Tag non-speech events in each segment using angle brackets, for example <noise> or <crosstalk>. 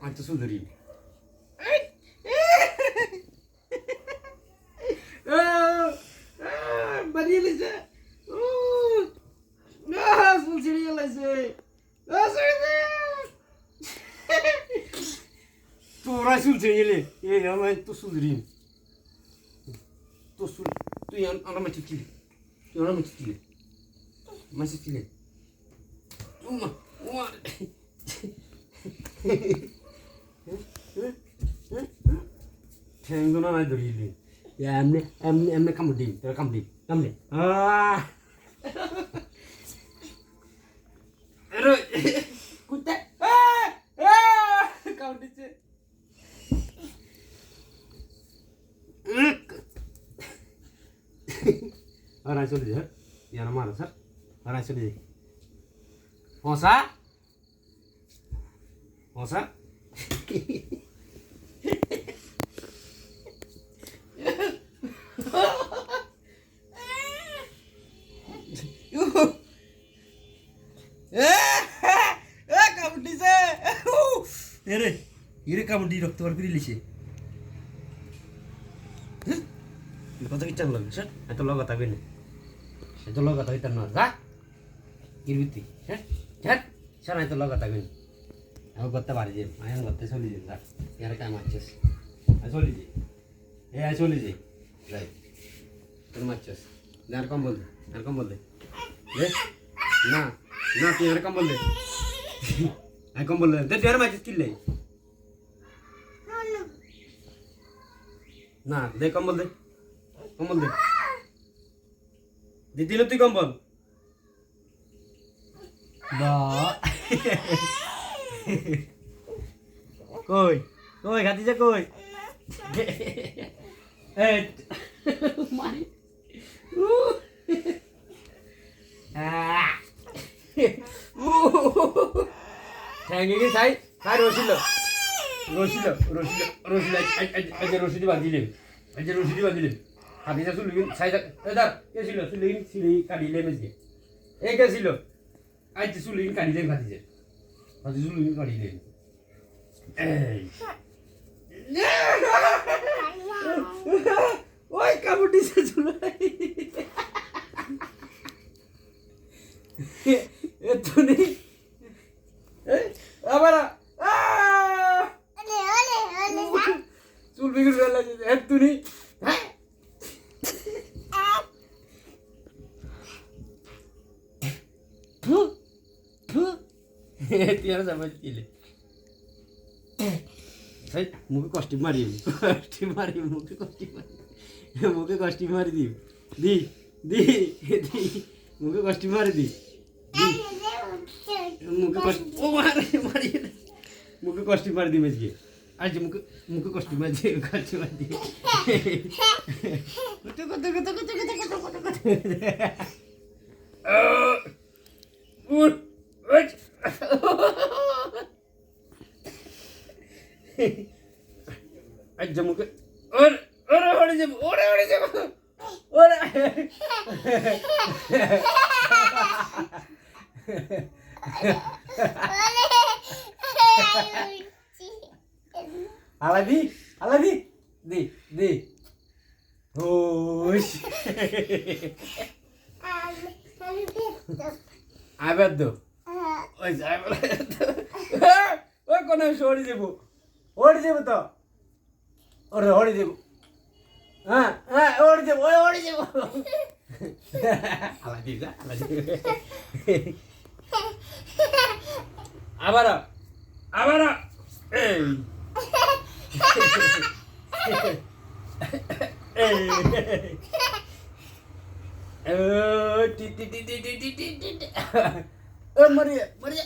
আজ তো সুন্দরী বাড়িয়ে লেছে ফুল ছিঁড়ে গেছে তোরা চুল ছিঁড়ে গেলে। এই আমার তো সুন্দরী তো চুল তুই আমার মাছি ছিলে তুই আমার মাছি ছিলে মাছি ছিলে উমা উমা। ঠ্যাংগুলো নাই ধরিয়ে এমনি এমনি এমনি কামড় দিন তোরা কামড় দিন কামড়ে আহ আরে কুত্তে কামড় দিচ্ছে আর আই চলে যাই ইয়ার মারো স্যার আর আই চলে যাই হসা হসা কামড়ি রক্ত বার করে লিছে? কত কি চান লাগবে স্যার এত লগা থাকবে না। এত লগা থাকবে তার না, যা। কিরবিতি হ্যাঁ? হ্যাঁ? এত লগা থাকবে না। আমি করতে পারি যে, আমি করতে চলে যাই যা। ইয়ার কাম আমি চলে যাই এ চলে যাই যাই। তোর মারছিস আর কম বল আর কম বল না না, তুই আর কম আর কম দে কিনলে। না দে কম্বল দে। কম্বল দে। দিদি তুই কম্বল। বা কই? কই খাতিছে কই? এই। মারি উ। আ উ ঠ্যাঙ্গি কি সাই সাই রসিল। রশিদ রশিদ রশিদ আজ রশিদ বাঁধিলে আজ রশিদ বাঁধিলে। হাতিটা চুলগিন চাই দাদা কে ছিল? চুলগিন চুলি কাটিলে মেজে এ কে ছিল? আজ চুলগিন কাটিলে ভাতিজে ভাতি চুলগিন কাটিলে ওই কাপড় দিছে চুলাই এত নেই। সময় কিলে মুখে কষ্টি মারি কষ্টি মারি মুখে কষ্টি মারি মুখে কষ্টি মারি দিই দি দি দি মুখে কষ্টি মারি দি মুখে কষ্ট ও মারি মারি মুখে কষ্টি মারি দিই মেজকে আজ মুখে মুখে কষ্টি মারি দিয়ে কষ্টি মারি দিয়ে কত কত কত কত কত কত কত কত আজ মুখে। ওর, ওরে ওরে যাব, ওরে ওরে যাব। ওরে। আলাদি আলাদি দি দি ওশ আবার দো। ওই আবার <laughs> ওই কোন ওড়ি যাব ওড়ি যাব তো। ওরে ওড়ি যাব হ্যাঁ হ্যাঁ ওড়ি যাব ওই ওড়ি যাব আলাদি আবার আবার এই। Maria, Maria,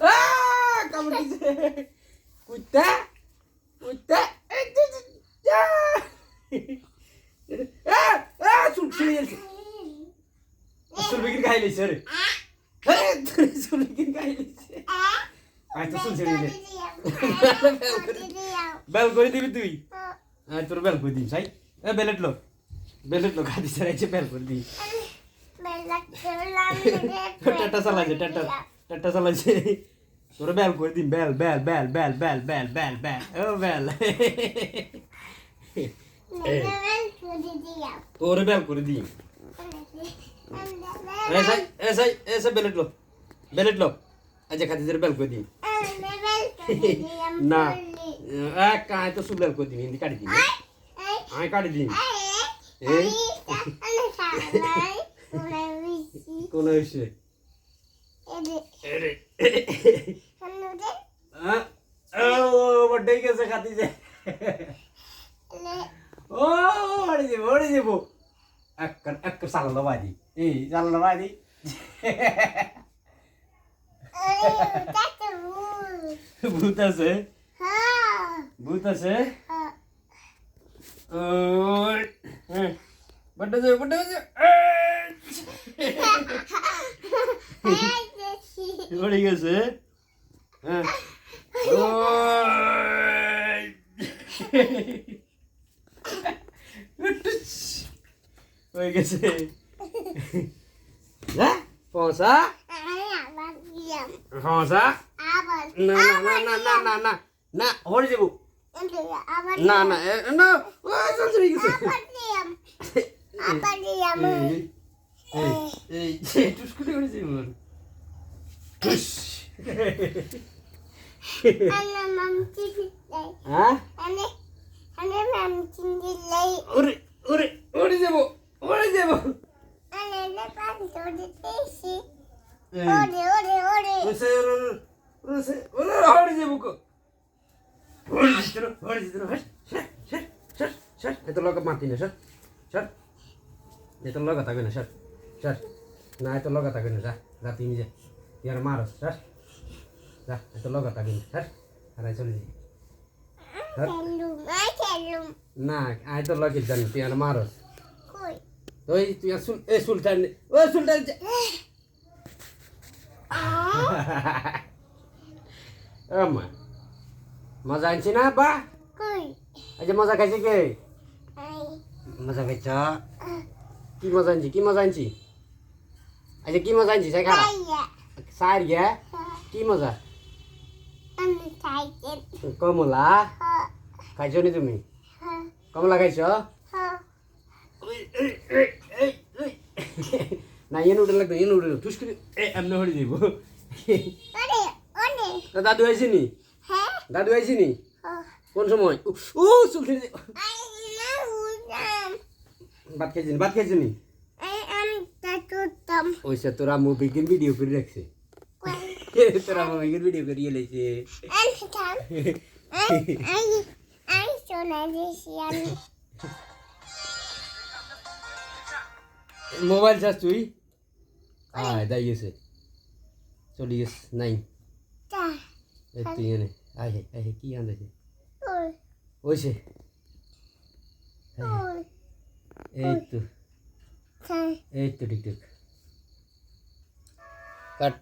Ah, kamu di sini. Kuta, kuta, ah, ah, sul sini. Sul bikin kaili sore. Eh, sul bikin kaili. আয় তো শুনছে বেল করে দিবি তুই আয় তোর বেল করে দিবি সাই বেলেট লো বেলেট লো খাদি সারাইছে বেল করে দিবি টাটা চালাইছে, টাটা একটা চালাইছে। তোর বেল করে দিন বেল বেল বেল বেল বেল বেল বেল বেল, ও, বেল। তোর বেল করে দিন এসাই এসাই এসে বেলেট লো বেলেট লো আচ্ছা খাদিজের বেল করে দিন না এক কায় তো সব বেল করে দিন কাটি দিন আয়, কাটি দিন এই? কোন হয়েছে ও বড্ডে গেছে খাদিজে ও ওড়ে যাব ওড়ে যাব এক এক সালালো বাদি এই সালালো বাদি ভূত আছে ভূত আছে ওই বড্ডে যাবে বড্ডে যাবে <laughs> ওড়ে গেছে হ্যাঁ। <laughs> হয়ে গেছে। <laughs> হ্যাঁ? পৌঁছা? পৌঁছা? না না না না না না না হরে যাব। না না না ও চল গেছে। এই এই যে টুস করে করেছি মন টুস মাতি না স্যার স্যার এটা লগা থাকবে না স্যার শট না এত লোক থাকবে না যা যা নিজে তুই আর মারস শট যা এত লোক থাকবে না শট আর চলে যাই না আয় তো লোকে জানি তুই আর মারস ওই তুই সুল এ সুলতান ও সুলতান আমা মজা আনছি না বা আচ্ছা মজা খাইছে কে মজা খাইছ কি মজা আনছি কি মজা আনছি আচ্ছা কি মজা আনছিস? এখানে সাইর গে কি মজা? কমলা? খাইছ নি তুমি? কমলা খাইছ? না ইয়ে নুডল লাগতো ইয়ে নুডল। টুস করে এমনি হড়ে দিব দাদু আইছি নি? দাদু আইছি নি? কোন সময়? ও চুল ভাত খাইছি ভাত খাইছি নি? ওইসে তোরা মুভিগির ভিডিও করে রাখছে। তোরা মুভিগির ভিডিও করিয়ে লেছে মোবাইল চাস তুই? আয় দাই গেছে চলি গেছে নাই। তুই এনে আয় হে আয় হে কি আনছে ওইসে। এই তো। এই তো টিকটক। কাট